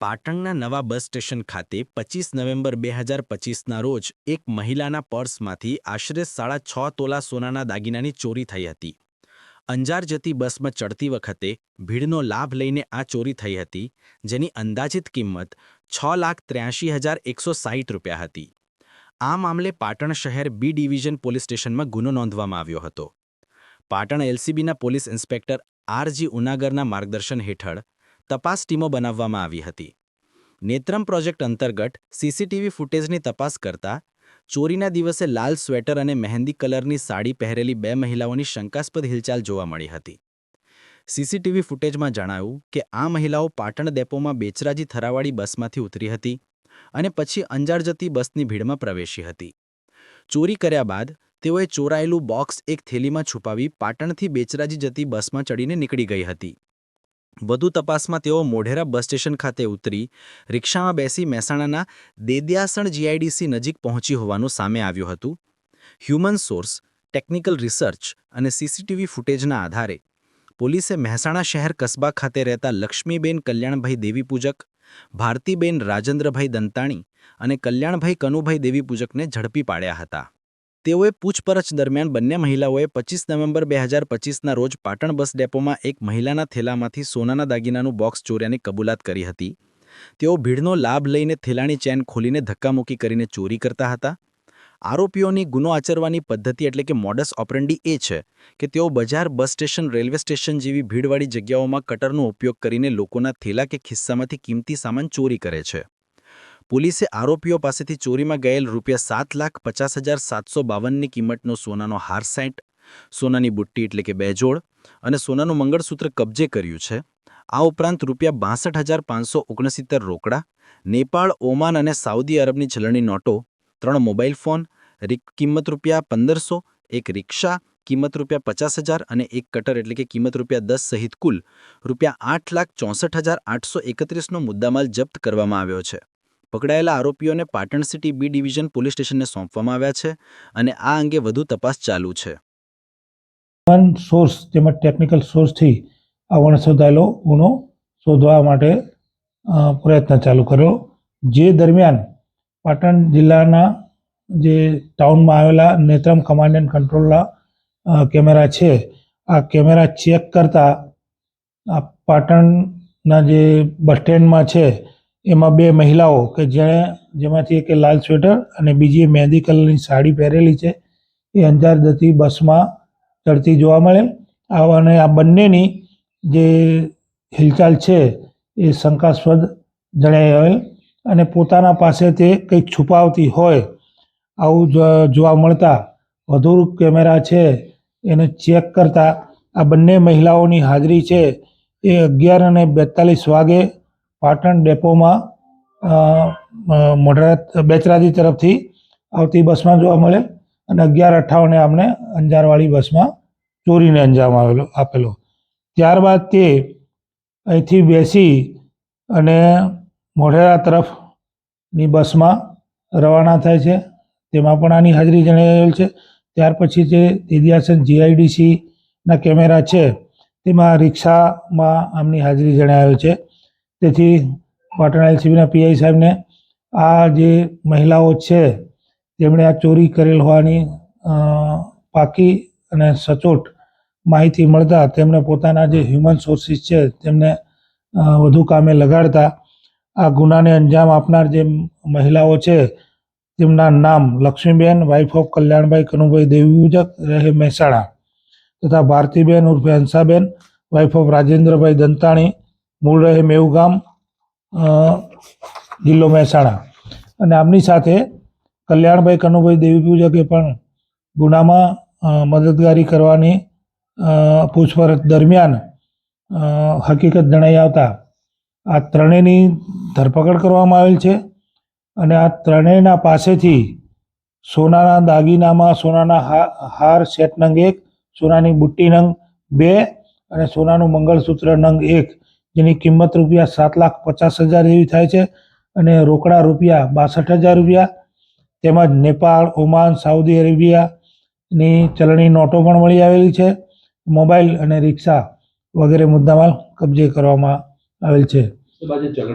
પાટણના નવા bus station ખાતે પચીસ નવેમ્બર બે હજાર પચીસના રોજ એક મહિલાના પર્સમાંથી આશરે સાડા છ તોલા સોનાના દાગીનાની ચોરી થઈ હતી. અંજાર જતી બસમાં ચડતી વખતે ભીડનો લાભ લઈને આ ચોરી થઈ હતી, જેની અંદાજિત કિંમત છ લાખ ત્ર્યાસી હજાર એકસો સાહીઠ રૂપિયા હતી. આ મામલે પાટણ શહેર બી ડિવિઝન પોલીસ સ્ટેશનમાં ગુનો નોંધવામાં આવ્યો હતો. પાટણ એલસીબીના પોલીસ ઇન્સ્પેક્ટર આરજી ઉનાગરના માર્ગદર્શન હેઠળ તપાસ ટીમો બનાવવામાં આવી હતી. નેત્રમ પ્રોજેક્ટ અંતર્ગત સીસીટીવી ફૂટેજની તપાસ કરતા ચોરીના દિવસે લાલ સ્વેટર અને મહેંદી કલરની સાડી પહેરેલી બે મહિલાઓની શંકાસ્પદ હિલચાલ જોવા મળી હતી. સીસીટીવી ફૂટેજમાં જણાવ્યું કે આ મહિલાઓ પાટણ ડેપોમાં બેચરાજી થરાવાળી બસમાંથી ઉતરી હતી અને પછી અંજાર જતી બસની ભીડમાં પ્રવેશી હતી. ચોરી કર્યા બાદ તેઓએ ચોરાયેલું બોક્સ એક થેલીમાં છુપાવી પાટણથી બેચરાજી જતી બસમાં ચડીને નીકળી ગઈ હતી. વધુ તપાસમાં તેઓ મોઢેરા બસ સ્ટેશન ખાતે ઉતરી રિક્ષામાં બેસી મહેસાણાના દેદિયાસણ જીઆઈડીસી નજીક પહોંચી હોવાનું સામે આવ્યું હતું. હ્યુમન સોર્સ ટેકનિકલ રિસર્ચ અને સીસીટીવી ફૂટેજના આધારે પોલીસે મહેસાણા શહેર કસ્બા ખાતે રહેતા લક્ષ્મીબેન કલ્યાણભાઈ દેવીપૂજક, ભારતીબેન રાજેન્દ્રભાઈ દંતાણી અને કલ્યાણભાઈ કનુભાઈ દેવીપૂજકને ઝડપી પાડ્યા હતા. તેઓએ પૂછપરછ દરમિયાન બંને મહિલાઓએ પચીસ નવેમ્બર બે હજાર પચીસના રોજ પાટણ બસ ડેપોમાં એક મહિલાના થેલામાંથી સોનાના દાગીનાનું બોક્સ ચોર્યાની કબૂલાત કરી હતી. તેઓ ભીડનો લાભ લઈને થેલાની ચેન ખોલીને ધક્કામુક્કી કરીને ચોરી કરતા હતા. આરોપીઓની ગુનો આચરવાની પદ્ધતિ એટલે કે મોડસ ઓપરેન્ડી એ છે કે તેઓ બજાર, બસ સ્ટેશન, રેલવે સ્ટેશન જેવી ભીડવાળી જગ્યાઓમાં કટરનો ઉપયોગ કરીને લોકોના થેલા કે ખિસ્સામાંથી કિંમતી સામાન ચોરી કરે છે. પોલીસે આરોપીઓ પાસેથી ચોરીમાં ગયેલ રૂપિયા સાત લાખ પચાસ હજાર સાતસો બાવનની કિંમતનો સોનાનો હાર સેટ સોનાની બુટ્ટી એટલે કે બે જોડ અને સોનાનું મંગળસૂત્ર કબજે કર્યું છે. આ ઉપરાંત રૂપિયા બાસઠ હજાર પાંચસો ઓગણસિત્તેર રોકડા, નેપાળ, ઓમાન અને સાઉદી અરબની ચલણી નોટો, ત્રણ મોબાઈલ ફોન કિંમત રૂપિયા પંદરસો, એક રિક્ષા, કિંમત રૂપિયા પચાસ હજાર અને એક કટર એટલે કે કિંમત રૂપિયા દસ સહિત કુલ રૂપિયા આઠ લાખ ચોસઠ હજાર આઠસો એકત્રીસનો મુદ્દામાલ જપ્ત કરવામાં આવ્યો છે. પકડાયેલા આરોપીઓને Patan city B division police સ્ટેશનને સોંપવામાં આવ્યા છે અને આ અંગે વધુ તપાસ ચાલુ છે. સોર્સ તેમજ ટેકનિકલ સોર્સથી આ વણશોધાયેલો ગુનો શોધવા માટે પ્રયત્ન ચાલુ કર્યો, જે દરમિયાન પાટણ જિલ્લાના જે ટાઉનમાં આવેલા નેત્રમ કમાન્ડ એન્ડ કંટ્રોલના કેમેરા છે, આ કેમેરા ચેક કરતા આ પાટણના જે બસ સ્ટેન્ડમાં છે એમાં બે મહિલાઓ કે જેણે જેમાંથી એક લાલ સ્વેટર અને બીજી મહેંદી કલરની સાડી પહેરેલી છે. એ અંજાર જતી બસમાં ચડતી જોવા મળે. અને આ બંનેની જે હિલચાલ છે એ શંકાસ્પદ જણાઈ આવેલ. અને પોતાના પાસે તે કંઈક છુપાવતી હોય આવું જોવા મળતા વધુ કેમેરા છે એને ચેક કરતા આ બંને મહિલાઓની હાજરી છે એ અગિયાર અને બેતાલીસ વાગે પાટણ ડેપોમાં મોઢેરા બેચરાજી તરફથી આવતી બસમાં જોવા મળે અને અગિયાર અઠ્ઠાવને આમને અંજારવાળી બસમાં ચોરીને અંજામ આવેલો, આપેલો. ત્યારબાદ તે અહીંથી બેસી અને મોઢેરા તરફની બસમાં રવાના થાય છે. તેમાં પણ આની હાજરી જણાવેલ છે. ત્યાર પછી જે દેદિયાસન જીઆઈડીસીના કેમેરા છે, તેમાં રિક્ષામાં આમની હાજરી જણાવેલ છે. તેથી પાટણ એલસીબીના પીઆઈ સાહેબને આ જે મહિલાઓ છે, તેમણે આ ચોરી કરેલ હોવાની પાકી અને સચોટ માહિતી મળતા તેમણે પોતાના જે હ્યુમન સોર્સિસ છે, તેમને વધુ કામે લગાડતા આ ગુનાને અંજામ આપનાર જે મહિલાઓ છે, તેમના નામ લક્ષ્મીબેન વાઇફ ઓફ કલ્યાણભાઈ કનુભાઈ દેવીપૂજક રહે મહેસાણા, તથા ભારતીબેન ઉર્ફે હંસાબેન વાઇફ ઓફ રાજેન્દ્રભાઈ દંતાણી મૂળ રહે મેવું ગામ જિલ્લો મહેસાણા. અને આમની સાથે કલ્યાણભાઈ કનુભાઈ દેવી પૂજકે પણ ગુનામાં મદદગારી કરવાની પૂછપરછ દરમિયાન હકીકત જણાઈ આવતા આ ત્રણેયની ધરપકડ કરવામાં આવેલ છે. અને આ ત્રણેયના પાસેથી સોનાના દાગીનામાં સોનાના હાર સેટ નંગ એક, સોનાની બુટ્ટી નંગ બે અને સોનાનું મંગળસૂત્ર નંગ એક જેની કિંમત રૂપિયા સાત લાખ પચાસ હજાર જેવી થાય છે અને રોકડા રૂપિયા બાસઠ હજાર રૂપિયા. તેમજ નેપાળ, ઓમાન, સાઉદી અરેબિયાની ચલણી નોટો પણ મળી આવેલી છે. મોબાઈલ અને રિક્ષા વગેરે મુદ્દામાલ કબજે કરવામાં આવેલ છે.